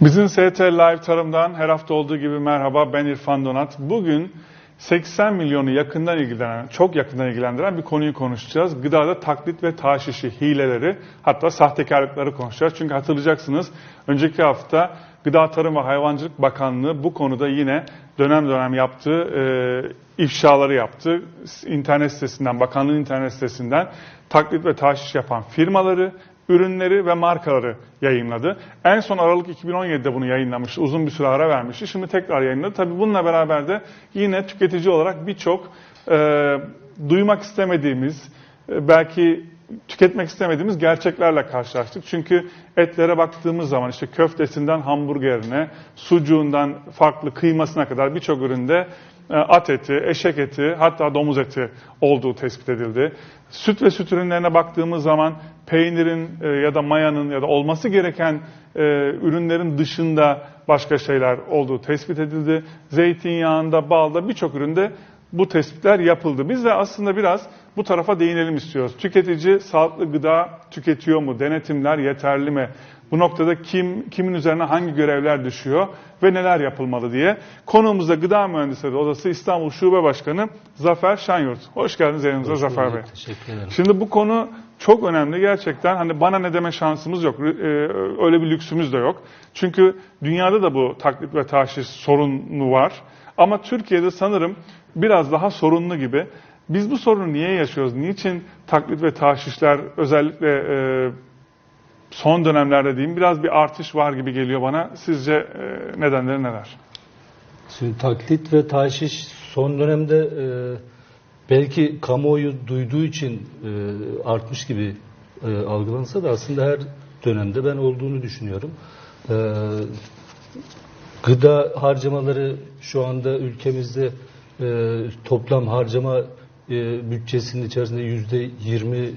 Bizim ST Live Tarım'dan her hafta olduğu gibi merhaba ben İrfan Donat. Bugün 80 milyonu yakından ilgilenen, çok yakından ilgilendiren bir konuyu konuşacağız. Gıdada taklit ve taşişi, hileleri hatta sahtekarlıkları konuşacağız. Çünkü hatırlayacaksınız önceki hafta Gıda Tarım ve Hayvancılık Bakanlığı bu konuda yine dönem dönem yaptığı e, ifşaları yaptı. İnternet sitesinden, bakanlığın internet sitesinden taklit ve taşiş yapan firmaları, ürünleri ve markaları yayınladı. En son Aralık 2017'de bunu yayınlamıştı. Uzun bir süre ara vermişti. Şimdi tekrar yayınladı. Tabii bununla beraber de yine tüketici olarak birçok e, duymak istemediğimiz, e, belki tüketmek istemediğimiz gerçeklerle karşılaştık. Çünkü etlere baktığımız zaman işte köftesinden hamburgerine, sucuğundan farklı kıymasına kadar birçok üründe e, at eti, eşek eti, hatta domuz eti olduğu tespit edildi. Süt ve süt ürünlerine baktığımız zaman peynirin e, ya da mayanın ya da olması gereken e, ürünlerin dışında başka şeyler olduğu tespit edildi. Zeytinyağında, balda birçok üründe bu tespitler yapıldı. Biz de aslında biraz bu tarafa değinelim istiyoruz. Tüketici sağlıklı gıda tüketiyor mu? Denetimler yeterli mi? Bu noktada kim kimin üzerine hangi görevler düşüyor ve neler yapılmalı diye. Konuğumuzda Gıda Mühendisleri Odası İstanbul Şube Başkanı Zafer Şanyurt. Hoş geldiniz yayınımıza Hoş Zafer Bey. Teşekkür ederim. Şimdi bu konu çok önemli gerçekten. Hani bana ne deme şansımız yok. Ee, öyle bir lüksümüz de yok. Çünkü dünyada da bu taklit ve taşiş sorunu var. Ama Türkiye'de sanırım biraz daha sorunlu gibi. Biz bu sorunu niye yaşıyoruz? Niçin taklit ve taşişler özellikle e, son dönemlerde diyeyim biraz bir artış var gibi geliyor bana. Sizce e, nedenleri neler? Şimdi taklit ve taşiş son dönemde e, belki kamuoyu duyduğu için e, artmış gibi e, algılansa da aslında her dönemde ben olduğunu düşünüyorum. E, gıda harcamaları şu anda ülkemizde e, toplam harcama e, bütçesinin içerisinde yüzde 20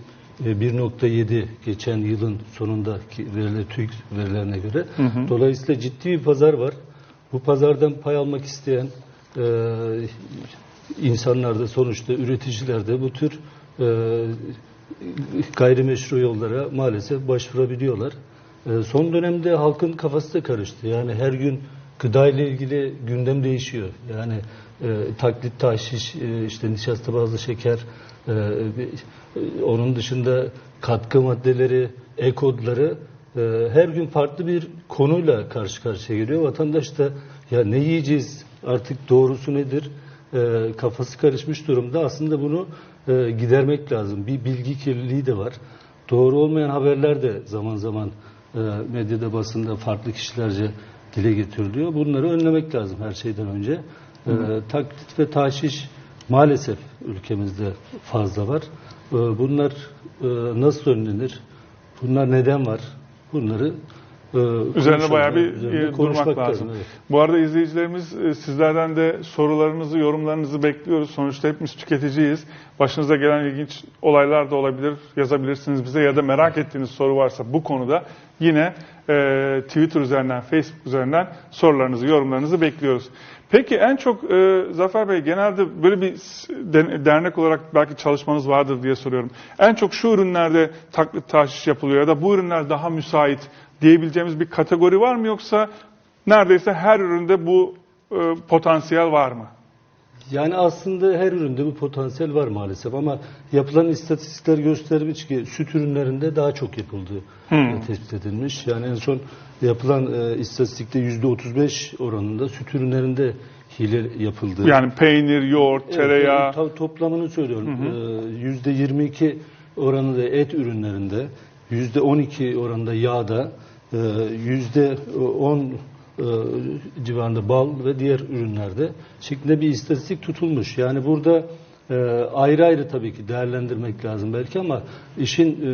1.7 geçen yılın sonundaki veriler, TÜİK verilerine göre. Dolayısıyla ciddi bir pazar var. Bu pazardan pay almak isteyen e, insanlar da sonuçta üreticiler de bu tür e, gayrimeşru yollara maalesef başvurabiliyorlar. E, son dönemde halkın kafası da karıştı. Yani her gün gıda ile ilgili gündem değişiyor. Yani e, taklit taşiş, e, işte nişasta bazlı şeker, e, e, onun dışında katkı maddeleri, e-kodları e, her gün farklı bir konuyla karşı karşıya geliyor. Vatandaş da ya ne yiyeceğiz artık doğrusu nedir e, kafası karışmış durumda. Aslında bunu e, gidermek lazım. Bir bilgi kirliliği de var. Doğru olmayan haberler de zaman zaman e, medyada basında farklı kişilerce dile getiriliyor. Bunları önlemek lazım her şeyden önce. E, taklit ve taşiş maalesef ülkemizde fazla var. E, bunlar e, nasıl önlenir? Bunlar neden var? Bunları Üzerine konuşalım. bayağı bir Üzerine e, durmak lazım. evet. Bu arada izleyicilerimiz e, sizlerden de sorularınızı, yorumlarınızı bekliyoruz. Sonuçta hepimiz tüketiciyiz. Başınıza gelen ilginç olaylar da olabilir. Yazabilirsiniz bize ya da merak ettiğiniz soru varsa bu konuda yine e, Twitter üzerinden, Facebook üzerinden sorularınızı, yorumlarınızı bekliyoruz. Peki en çok e, Zafer Bey genelde böyle bir dernek olarak belki çalışmanız vardır diye soruyorum. En çok şu ürünlerde taklit taşiş yapılıyor ya da bu ürünler daha müsait diyebileceğimiz bir kategori var mı yoksa neredeyse her üründe bu e, potansiyel var mı? Yani aslında her üründe bu potansiyel var maalesef ama yapılan istatistikler göstermiş ki süt ürünlerinde daha çok yapıldığı e, tespit edilmiş. Yani en son yapılan e, istatistikte %35 oranında süt ürünlerinde hile yapıldığı. Yani peynir, yoğurt, Evet, tereyağı. ta- toplamını söylüyorum. Ee, Yüzde 22 oranında et ürünlerinde, yüzde 12 oranında yağda, e, yüzde 10 e, civarında bal ve diğer ürünlerde şeklinde bir istatistik tutulmuş. Yani burada e, ayrı ayrı tabii ki değerlendirmek lazım belki ama işin e,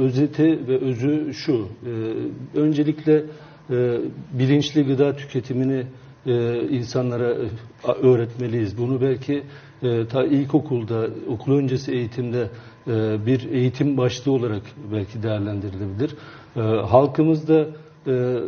özeti ve özü şu. E, Öncelikle e, bilinçli gıda tüketimini e, insanlara e, öğretmeliyiz. Bunu belki e, ta ilkokulda, okul öncesi eğitimde e, bir eğitim başlığı olarak belki değerlendirilebilir. E, halkımızda e,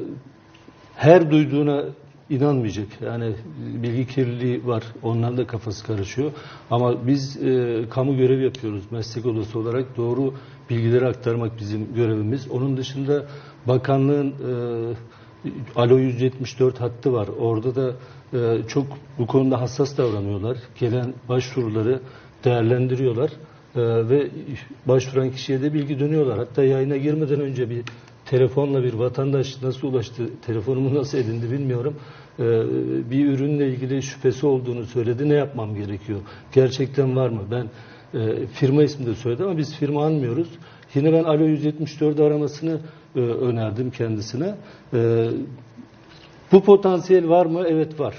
her duyduğuna inanmayacak. Yani bilgi kirliliği var. Onların da kafası karışıyor. Ama biz e, kamu görevi yapıyoruz. Meslek odası olarak doğru bilgileri aktarmak bizim görevimiz. Onun dışında bakanlığın e, Alo 174 hattı var. Orada da e, çok bu konuda hassas davranıyorlar. Gelen başvuruları değerlendiriyorlar e, ve başvuran kişiye de bilgi dönüyorlar. Hatta yayına girmeden önce bir telefonla bir vatandaş nasıl ulaştı, telefonumu nasıl edindi bilmiyorum. E, bir ürünle ilgili şüphesi olduğunu söyledi. Ne yapmam gerekiyor? Gerçekten var mı? Ben e, firma ismi de söyledi ama biz firma almıyoruz. Yine ben Alo 174 aramasını e, önerdim kendisine. E, bu potansiyel var mı? Evet var.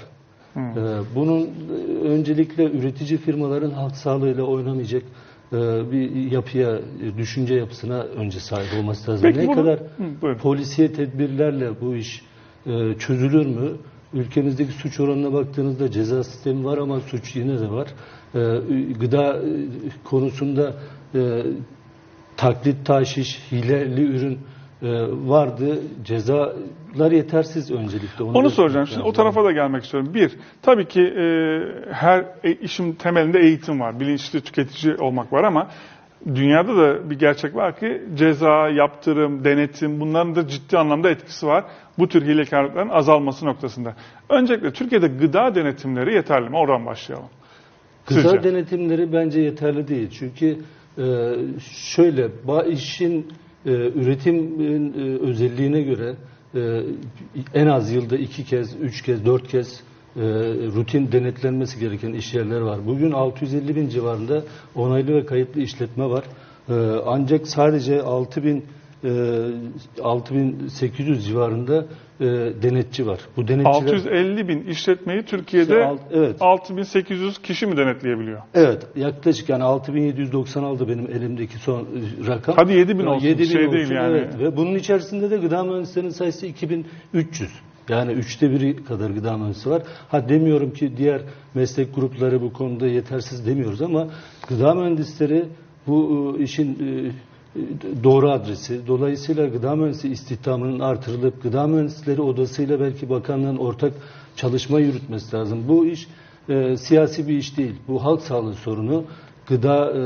Ee, Bunun e, öncelikle üretici firmaların halk sağlığıyla oynamayacak bir yapıya, e, düşünce yapısına önce sahip olması lazım. Peki ne bunu- kadar Hı, polisiye tedbirlerle bu iş e, çözülür mü? Ülkemizdeki suç oranına baktığınızda ceza sistemi var ama suç yine de var. E, Gıda e, konusunda e, taklit, taşiş, hileli ürün e, vardı. Cezalar yetersiz öncelikle. Onu belirtmek soracağım. Şimdi o tarafa da gelmek istiyorum. Bir, tabii ki e, her e, işin temelinde eğitim var. Bilinçli tüketici olmak var ama dünyada da bir gerçek var ki ceza, yaptırım, denetim bunların da ciddi anlamda etkisi var. Bu tür hilekarlıkların azalması noktasında. Öncelikle Türkiye'de gıda denetimleri yeterli mi? Oradan başlayalım. Gıda Sizce? denetimleri bence yeterli değil. Çünkü e, şöyle işin e, üretimin e, özelliğine göre e, en az yılda iki kez, üç kez, dört kez e, rutin denetlenmesi gereken iş yerleri var. Bugün 650 bin civarında onaylı ve kayıtlı işletme var. E, ancak sadece 6000 e, 6800 civarında e, denetçi var. Bu denetçiler 650 bin işletmeyi Türkiye'de İşte alt- evet. 6800 kişi mi denetleyebiliyor? Evet yaklaşık yani 6796 benim elimdeki son e, rakam. Hadi 7000 Ya olsun, 7000 şey değil yani. Evet. Ve bunun içerisinde de gıda mühendislerinin sayısı 2300. Yani üçte biri kadar gıda mühendisi var. Ha demiyorum ki diğer meslek grupları bu konuda yetersiz demiyoruz ama gıda mühendisleri bu e, işin doğru adresi. Dolayısıyla gıda mühendisi istihdamının artırılıp gıda mühendisleri odasıyla belki bakanlığın ortak çalışma yürütmesi lazım. Bu iş e, siyasi bir iş değil. Bu halk sağlığı sorunu. Gıda e,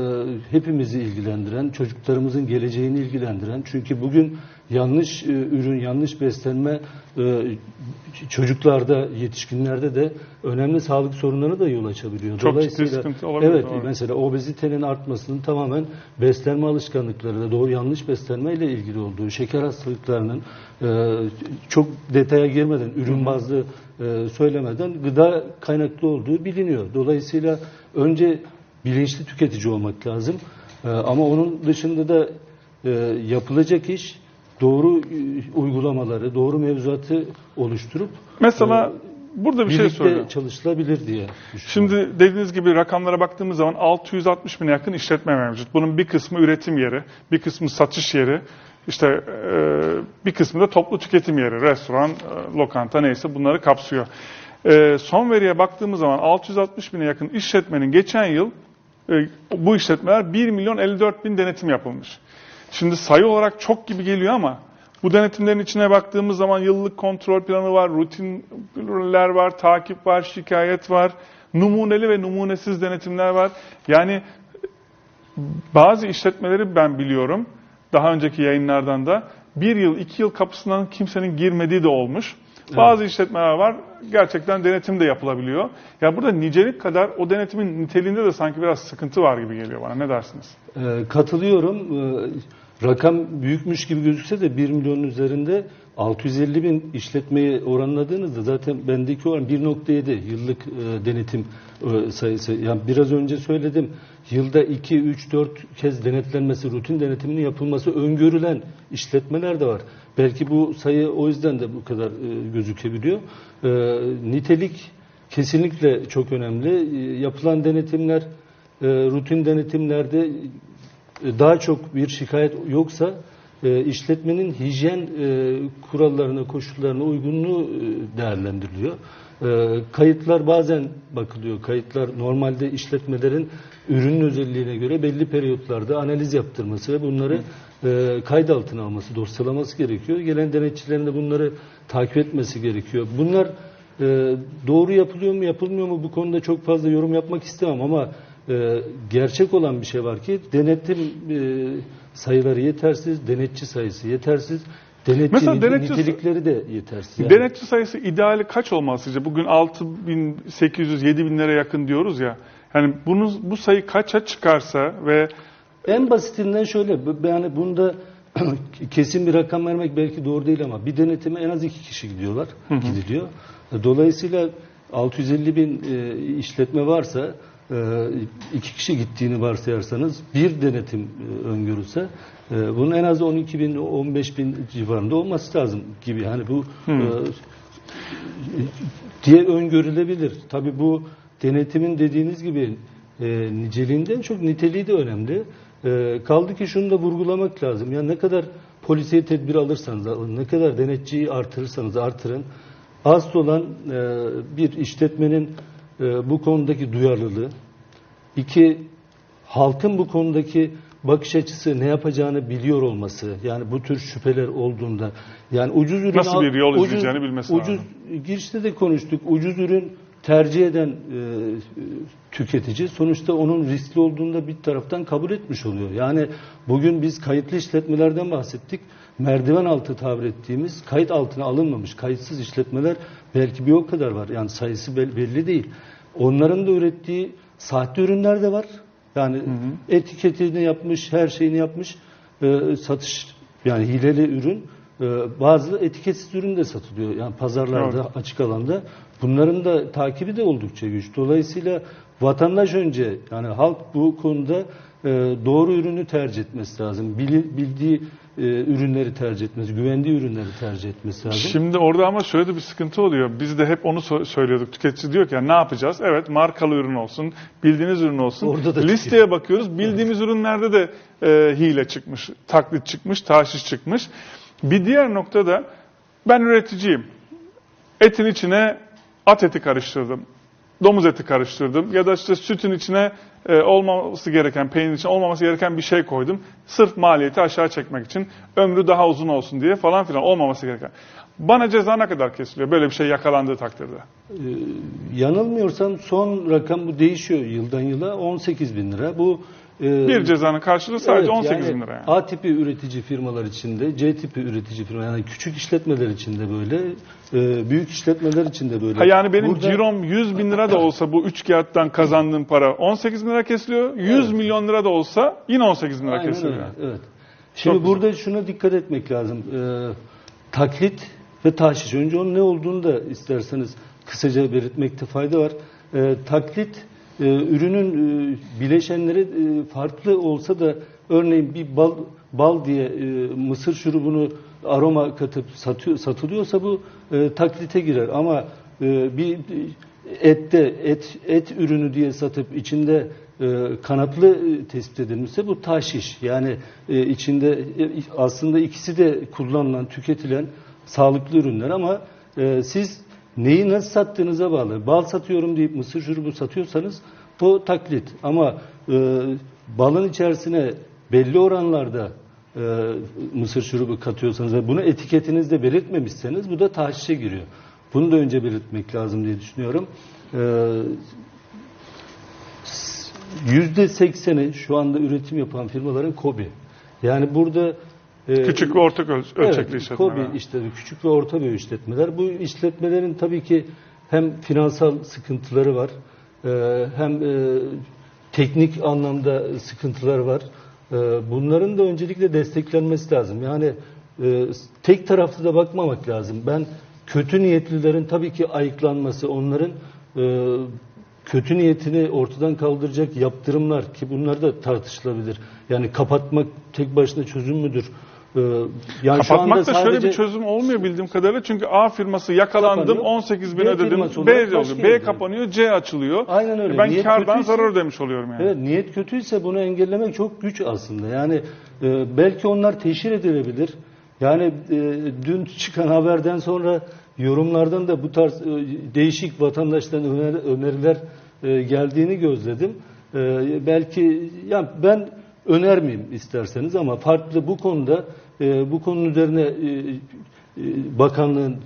hepimizi ilgilendiren, çocuklarımızın geleceğini ilgilendiren. Çünkü bugün yanlış e, ürün, yanlış beslenme e, çocuklarda, yetişkinlerde de önemli sağlık sorunlarına da yol açabiliyor. Çok ciddi sıkıntı olabilir, Evet, doğru. mesela obezitenin artmasının tamamen beslenme alışkanlıkları doğru yanlış beslenme ile ilgili olduğu, şeker hastalıklarının e, çok detaya girmeden, ürün bazlı e, söylemeden gıda kaynaklı olduğu biliniyor. Dolayısıyla önce bilinçli tüketici olmak lazım. E, ama onun dışında da e, yapılacak iş doğru e, uygulamaları, doğru mevzuatı oluşturup Mesela burada bir şey birlikte söyleyeyim. çalışılabilir diye düşünüyorum. Şimdi dediğiniz gibi rakamlara baktığımız zaman 660 bine yakın işletme mevcut. Bunun bir kısmı üretim yeri, bir kısmı satış yeri, işte e, bir kısmı da toplu tüketim yeri, restoran, e, lokanta neyse bunları kapsıyor. E, son veriye baktığımız zaman 660 bine yakın işletmenin geçen yıl e, bu işletmeler 1 milyon 54 bin denetim yapılmış. Şimdi sayı olarak çok gibi geliyor ama bu denetimlerin içine baktığımız zaman yıllık kontrol planı var, rutinler var, takip var, şikayet var, numuneli ve numunesiz denetimler var. Yani bazı işletmeleri ben biliyorum, daha önceki yayınlardan da bir yıl, iki yıl kapısından kimsenin girmediği de olmuş. Bazı işletmeler var, gerçekten denetim de yapılabiliyor. Ya burada nicelik kadar o denetimin niteliğinde de sanki biraz sıkıntı var gibi geliyor bana. Ne dersiniz? Ee, katılıyorum. Ee, rakam büyükmüş gibi gözükse de 1 milyonun üzerinde 650 bin işletmeyi oranladığınızda zaten bendeki oran 1.7 yıllık e, denetim e, sayısı. Yani biraz önce söyledim. Yılda 2, 3, 4 kez denetlenmesi, rutin denetiminin yapılması öngörülen işletmeler de var. Belki bu sayı o yüzden de bu kadar e, gözükebiliyor. E, nitelik kesinlikle çok önemli. E, yapılan denetimler, e, rutin denetimlerde e, daha çok bir şikayet yoksa e, işletmenin hijyen e, kurallarına, koşullarına uygunluğu e, değerlendiriliyor. E, kayıtlar bazen bakılıyor. Kayıtlar normalde işletmelerin ürünün özelliğine göre belli periyotlarda analiz yaptırması ve bunları e, kayıt altına alması, dosyalaması gerekiyor. Gelen denetçilerin de bunları takip etmesi gerekiyor. Bunlar doğru yapılıyor mu, yapılmıyor mu bu konuda çok fazla yorum yapmak istemem ama gerçek olan bir şey var ki denetim sayıları yetersiz, denetçi sayısı yetersiz. Denetçi Mesela denetçi- nitelikleri de yetersiz. Yani. Denetçi sayısı ideali kaç olmalı sizce? Bugün 6800-7000'lere yakın diyoruz ya. Yani bunu, bu sayı kaça çıkarsa ve En basitinden şöyle, yani bunda kesin bir rakam vermek belki doğru değil ama bir denetime en az iki kişi gidiyorlar, gidiliyor. Dolayısıyla 650 bin e, işletme varsa iki kişi gittiğini varsayarsanız bir denetim e, öngörülse e, bunun en az 12 bin 15 bin civarında olması lazım gibi. Yani bu e, diye öngörülebilir. Tabii bu denetimin dediğiniz gibi e, niceliğinden çok niteliği de önemli. E, kaldı ki şunu da vurgulamak lazım. Ya ne kadar polisiye tedbir alırsanız alın, ne kadar denetçiyi artırırsanız artırın. Asıl olan e, bir işletmenin e, bu konudaki duyarlılığı, iki halkın bu konudaki bakış açısı ne yapacağını biliyor olması yani bu tür şüpheler olduğunda yani ucuz ürün Nasıl bir yol ucuz- izleyeceğini bilmesi ucuz, lazım. Girişte de konuştuk. Ucuz ürün tercih eden e, tüketici sonuçta onun riskli olduğunu da bir taraftan kabul etmiş oluyor. Yani bugün biz kayıtlı işletmelerden bahsettik. Merdiven altı tabir ettiğimiz kayıt altına alınmamış kayıtsız işletmeler belki bir o kadar var. Yani sayısı bel- belli değil. Onların da ürettiği sahte ürünler de var. Yani etiketini yapmış, her şeyini yapmış. e, satış yani hileli ürün. e, bazı etiketsiz ürün de satılıyor. Yani pazarlarda, Evet. açık alanda. Bunların da takibi de oldukça güç. Dolayısıyla vatandaş önce yani halk bu konuda e, doğru ürünü tercih etmesi lazım. Bili- bildiği e, ürünleri tercih etmesi, güvendiği ürünleri tercih etmesi lazım. Şimdi orada ama şöyle de bir sıkıntı oluyor. Biz de hep onu so- söylüyorduk. Tüketici diyor ki "Ya ne yapacağız? Evet markalı ürün olsun, bildiğiniz ürün olsun. Orada da Listeye bakıyoruz. Bildiğimiz ürünlerde de e, hile çıkmış, taklit çıkmış, taşiş çıkmış. Bir diğer noktada ben üreticiyim. Etin içine at eti karıştırdım. Domuz eti karıştırdım ya da işte sütün içine e, olmaması gereken, peynirin içine olmaması gereken bir şey koydum. Sırf maliyeti aşağı çekmek için, ömrü daha uzun olsun diye falan filan olmaması gereken. Bana ceza ne kadar kesiliyor böyle bir şey yakalandığı takdirde? Ee, yanılmıyorsam son rakam bu değişiyor yıldan yıla 18 bin lira. Bu e, Bir cezanın karşılığı sadece evet, 18 yani bin lira yani. A tipi üretici firmalar içinde, C tipi üretici firma yani küçük işletmeler içinde böyle, e, büyük işletmeler içinde böyle. Ha yani benim Burada- cirom 100 bin lira da olsa bu üç kağıttan kazandığım para 18 bin lira kesiliyor. 100 milyon lira da olsa yine 18 bin lira Aynen kesiliyor. öyle. Evet. Şimdi güzel. burada şuna dikkat etmek lazım. Ee, taklit ve tahşiş. Önce onun ne olduğunu da isterseniz kısaca belirtmekte fayda var. Ee, taklit e, ürünün e, bileşenleri e, farklı olsa da örneğin bir bal bal diye e, mısır şurubunu aroma katıp satıyor, satılıyorsa bu e, taklite girer ama e, bir ette et et ürünü diye satıp içinde e, kanatlı e, tespit edilmişse bu taşiş. Yani e, içinde e, aslında ikisi de kullanılan, tüketilen sağlıklı ürünler ama e, siz neyi nasıl sattığınıza bağlı. Bal satıyorum deyip mısır şurubu satıyorsanız bu taklit. Ama e, balın içerisine belli oranlarda e, mısır şurubu katıyorsanız ve bunu etiketinizde belirtmemişseniz bu da tahşişe giriyor. Bunu da önce belirtmek lazım diye düşünüyorum. E, Yüzde sekseni şu anda üretim yapan firmaların KOBİ. Yani burada Küçük ve orta öl- ölçekli evet, işletmeler. KOBİ işte küçük ve orta boy işletmeler. Bu işletmelerin tabii ki hem finansal sıkıntıları var, e, hem e, teknik anlamda sıkıntıları var. E, bunların da öncelikle desteklenmesi lazım. Yani e, tek taraflı da bakmamak lazım. Ben kötü niyetlilerin tabii ki ayıklanması, onların e, kötü niyetini ortadan kaldıracak yaptırımlar ki bunlar da tartışılabilir. Yani kapatmak tek başına çözüm müdür? Ee, yani şu anda Kapatmak da şöyle bir çözüm olmuyor bildiğim kadarıyla. Çünkü A firması yakalandım Kapanıyor. 18 bin B ödedim. B, oluyor. B kapanıyor, C açılıyor. Aynen öyle. Ben Niyet kardan kötüyse- zarar ödemiş oluyorum yani. Evet, niyet kötüyse bunu engellemek çok güç aslında. Yani e, belki onlar teşhir edilebilir. Yani e, dün çıkan haberden sonra yorumlardan da bu tarz e, değişik vatandaştan öner- öneriler e, geldiğini gözledim. E, belki yani ben önermeyeyim isterseniz ama farklı bu konuda e, bu konunun üzerine e, e, bakanlığın e,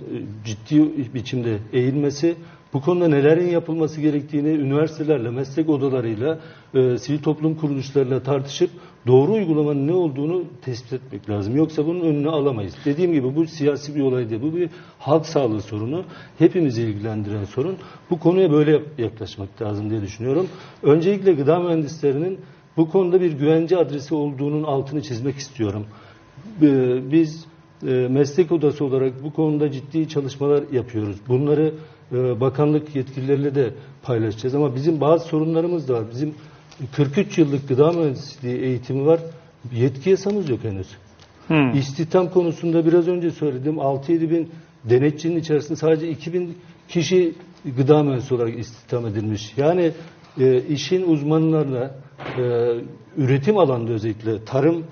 ciddi biçimde eğilmesi, bu konuda nelerin yapılması gerektiğini üniversitelerle, meslek odalarıyla, e, sivil toplum kuruluşlarıyla tartışıp doğru uygulamanın ne olduğunu tespit etmek lazım. Yoksa bunun önünü alamayız. Dediğim gibi bu siyasi bir olay değil. Bu bir halk sağlığı sorunu. Hepimizi ilgilendiren sorun. Bu konuya böyle yaklaşmak lazım diye düşünüyorum. Öncelikle gıda mühendislerinin bu konuda bir güvence adresi olduğunun altını çizmek istiyorum. Ee, Biz e, meslek odası olarak bu konuda ciddi çalışmalar yapıyoruz. Bunları e, bakanlık yetkilileriyle de paylaşacağız ama bizim bazı sorunlarımız da var. Bizim 43 yıllık gıda mühendisliği eğitimi var. Yetki yasamız yok henüz. Hmm. İstihdam konusunda biraz önce söyledim. 6-7 bin denetçinin içerisinde sadece 2 bin kişi gıda mühendisi olarak istihdam edilmiş. Yani e, işin uzmanlarına e, üretim alanında özellikle tarım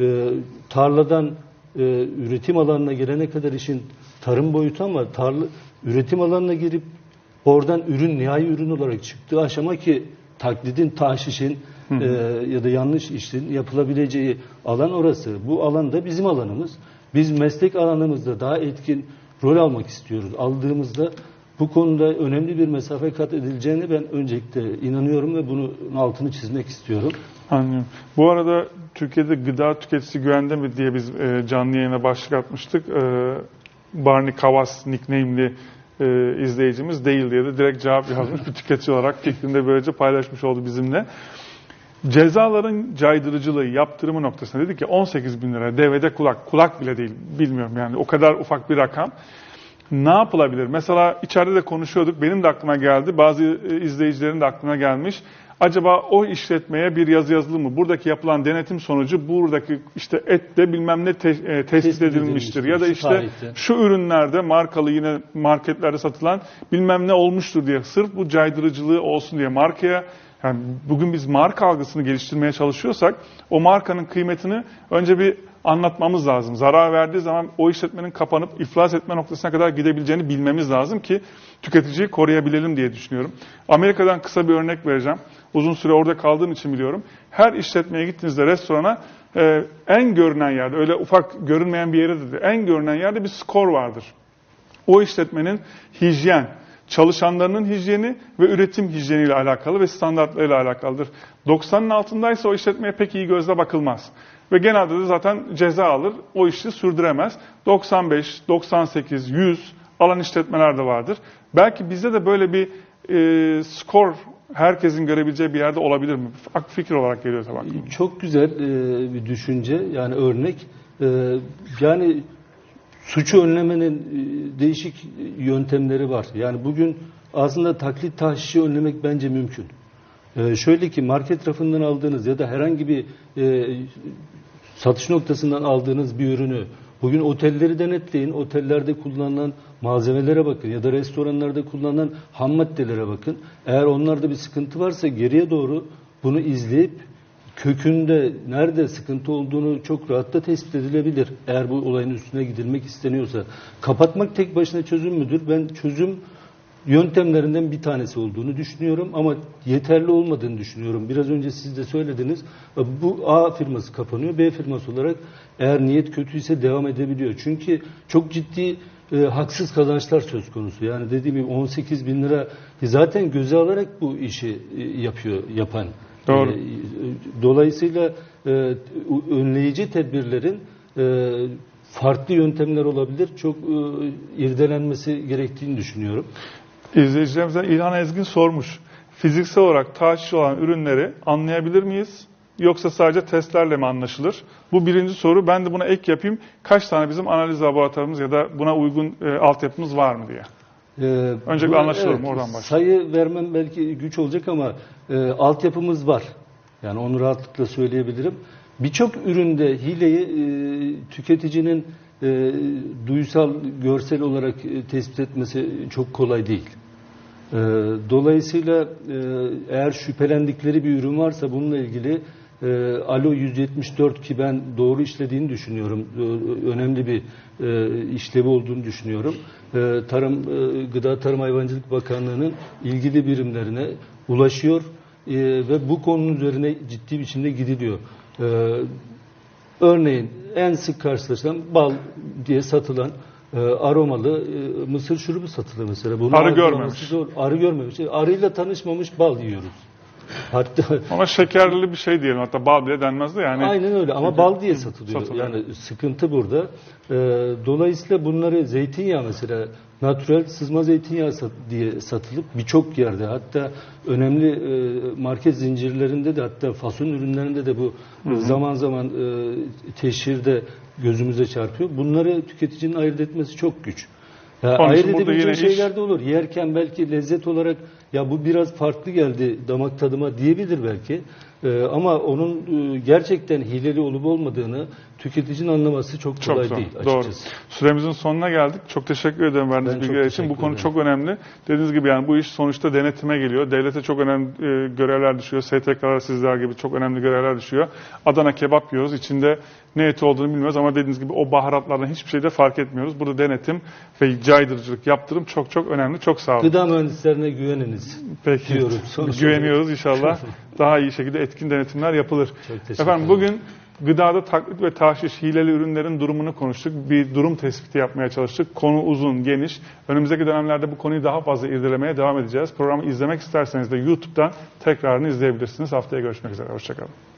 e, tarladan e, üretim alanına gelene kadar işin tarım boyutu ama tarla, üretim alanına girip oradan ürün nihai ürün olarak çıktığı aşama ki taklidin, taşişin e, ya da yanlış işin yapılabileceği alan orası. Bu alanda bizim alanımız. Biz meslek alanımızda daha etkin rol almak istiyoruz. Aldığımızda bu konuda önemli bir mesafe kat edileceğine ben öncelikle inanıyorum ve bunun altını çizmek istiyorum. Anlıyorum. Bu arada Türkiye'de gıda tüketicisi güvende mi diye biz e, canlı yayına başlık atmıştık. E, Barney Kavas nickname'li e, izleyicimiz değil diye de direkt cevap yazmış bir tüketici olarak fikrini böylece paylaşmış oldu bizimle. Cezaların caydırıcılığı, yaptırımı noktasında dedi ki 18 bin lira DVD kulak, kulak bile değil bilmiyorum yani o kadar ufak bir rakam. Ne yapılabilir? Mesela içeride de konuşuyorduk. Benim de aklıma geldi. Bazı e, izleyicilerin de aklına gelmiş. Acaba o işletmeye bir yazı yazılı mı? Buradaki yapılan denetim sonucu buradaki işte ette bilmem ne te- e, tespit, Tespit edilmiştir. Ya da edilmiştir, işte şu tarihte. şu ürünlerde markalı yine marketlerde satılan bilmem ne olmuştur diye. Sırf bu caydırıcılığı olsun diye markaya yani bugün biz marka algısını geliştirmeye çalışıyorsak o markanın kıymetini önce bir anlatmamız lazım. Zarar verdiği zaman o işletmenin kapanıp iflas etme noktasına kadar gidebileceğini bilmemiz lazım ki tüketiciyi koruyabilelim diye düşünüyorum. Amerika'dan kısa bir örnek vereceğim. Uzun süre orada kaldığım için biliyorum. Her işletmeye gittiğinizde restorana e, en görünen yerde, öyle ufak görünmeyen bir yere de en görünen yerde bir skor vardır. O işletmenin hijyen, çalışanlarının hijyeni ve üretim hijyeniyle alakalı ve standartlarıyla alakalıdır. 90'ın altındaysa o işletmeye pek iyi gözle bakılmaz. Ve genelde de zaten ceza alır, o işi sürdüremez. 95, 98, 100 alan işletmeler de vardır. Belki bizde de böyle bir e, skor herkesin görebileceği bir yerde olabilir mi? Fikir olarak geliyor tabii. Çok güzel e, bir düşünce yani örnek. E, yani suçu önlemenin e, değişik yöntemleri var. Yani bugün aslında taklit taşişi önlemek bence mümkün. E, şöyle ki market rafından aldığınız ya da herhangi bir e, satış noktasından aldığınız bir ürünü bugün otelleri denetleyin. Otellerde kullanılan malzemelere bakın ya da restoranlarda kullanılan ham maddelere bakın. Eğer onlarda bir sıkıntı varsa geriye doğru bunu izleyip kökünde nerede sıkıntı olduğunu çok rahatla tespit edilebilir. Eğer bu olayın üstüne gidilmek isteniyorsa. Kapatmak tek başına çözüm müdür? Ben çözüm yöntemlerinden bir tanesi olduğunu düşünüyorum ama yeterli olmadığını düşünüyorum. Biraz önce siz de söylediniz. Bu A firması kapanıyor. B firması olarak eğer niyet kötüyse devam edebiliyor. Çünkü çok ciddi e, haksız kazançlar söz konusu. Yani dediğim gibi 18 bin lira zaten göze alarak bu işi e, yapıyor yapan. Doğru. E, Dolayısıyla e, önleyici tedbirlerin e, farklı yöntemler olabilir. Çok e, irdelenmesi gerektiğini düşünüyorum. İzleyicilerimizden İlhan Ezgin sormuş. Fiziksel olarak taşiş olan ürünleri anlayabilir miyiz? Yoksa sadece testlerle mi anlaşılır? Bu birinci soru. Ben de buna ek yapayım. Kaç tane bizim analiz laboratuvarımız ya da buna uygun e, altyapımız var mı diye. Ee, Önce bir bu- anlaşılalım, oradan başlayalım. Sayı vermem belki güç olacak ama e, altyapımız var. Yani onu rahatlıkla söyleyebilirim. Birçok üründe hileyi e, tüketicinin e, duysal, görsel olarak e, tespit etmesi çok kolay değil. E, dolayısıyla e, eğer şüphelendikleri bir ürün varsa bununla ilgili e, Alo 174 ki ben doğru işlediğini düşünüyorum. E, önemli bir e, işlevi olduğunu düşünüyorum. E, Tarım e, Gıda Tarım Hayvancılık Bakanlığı'nın ilgili birimlerine ulaşıyor e, ve bu konunun üzerine ciddi biçimde gidiliyor. E, Örneğin en sık karşılaşılan bal diye satılan e, aromalı e, mısır şurubu satılır mesela. Bunu Arı görmemiş. Zor. Arı görmemiş. Arıyla tanışmamış bal yiyoruz. Hatta Ama şekerli bir şey diyelim. Hatta bal bile denmez de yani. Aynen öyle ama bal diye satılıyor. Satılıyor. Yani sıkıntı burada. Ee, dolayısıyla bunları zeytinyağı mesela natürel sızma zeytinyağı sat- diye satılıp birçok yerde hatta önemli e, market zincirlerinde de hatta fason ürünlerinde de bu zaman zaman e, teşhirde gözümüze çarpıyor. Bunları tüketicinin ayırt etmesi çok güç. Ya Onun ayırt edebileceği şeyler de olur. Yerken belki lezzet olarak ya bu biraz farklı geldi damak tadıma diyebilir belki. Ee, ama onun e, gerçekten hileli olup olmadığını tüketicinin anlaması çok Çok kolay zor. değil Doğru. açıkçası. Süremizin sonuna geldik. Çok teşekkür ederim verdiğiniz Ben çok bilgiler için. Bu konu ederim. çok önemli. Dediğiniz gibi yani bu iş sonuçta denetime geliyor. Devlete çok önemli e, görevler düşüyor. STK'lar sizler gibi çok önemli görevler düşüyor. Adana kebap yiyoruz. İçinde ne eti olduğunu bilmiyoruz ama dediğiniz gibi o baharatlardan hiçbir şey de fark etmiyoruz. Burada denetim ve caydırıcılık, yaptırım çok çok önemli. Çok sağ olun. Gıda mühendislerine güveniniz. Peki. diyorum. Sonuç Güveniyoruz inşallah. Daha iyi şekilde etkin denetimler yapılır. Çok Efendim bugün gıdada taklit ve tahşiş hileli ürünlerin durumunu konuştuk. Bir durum tespiti yapmaya çalıştık. Konu uzun, geniş. Önümüzdeki dönemlerde bu konuyu daha fazla irdelemeye devam edeceğiz. Programı izlemek isterseniz de YouTube'dan tekrarını izleyebilirsiniz. Haftaya görüşmek üzere. Hoşçakalın.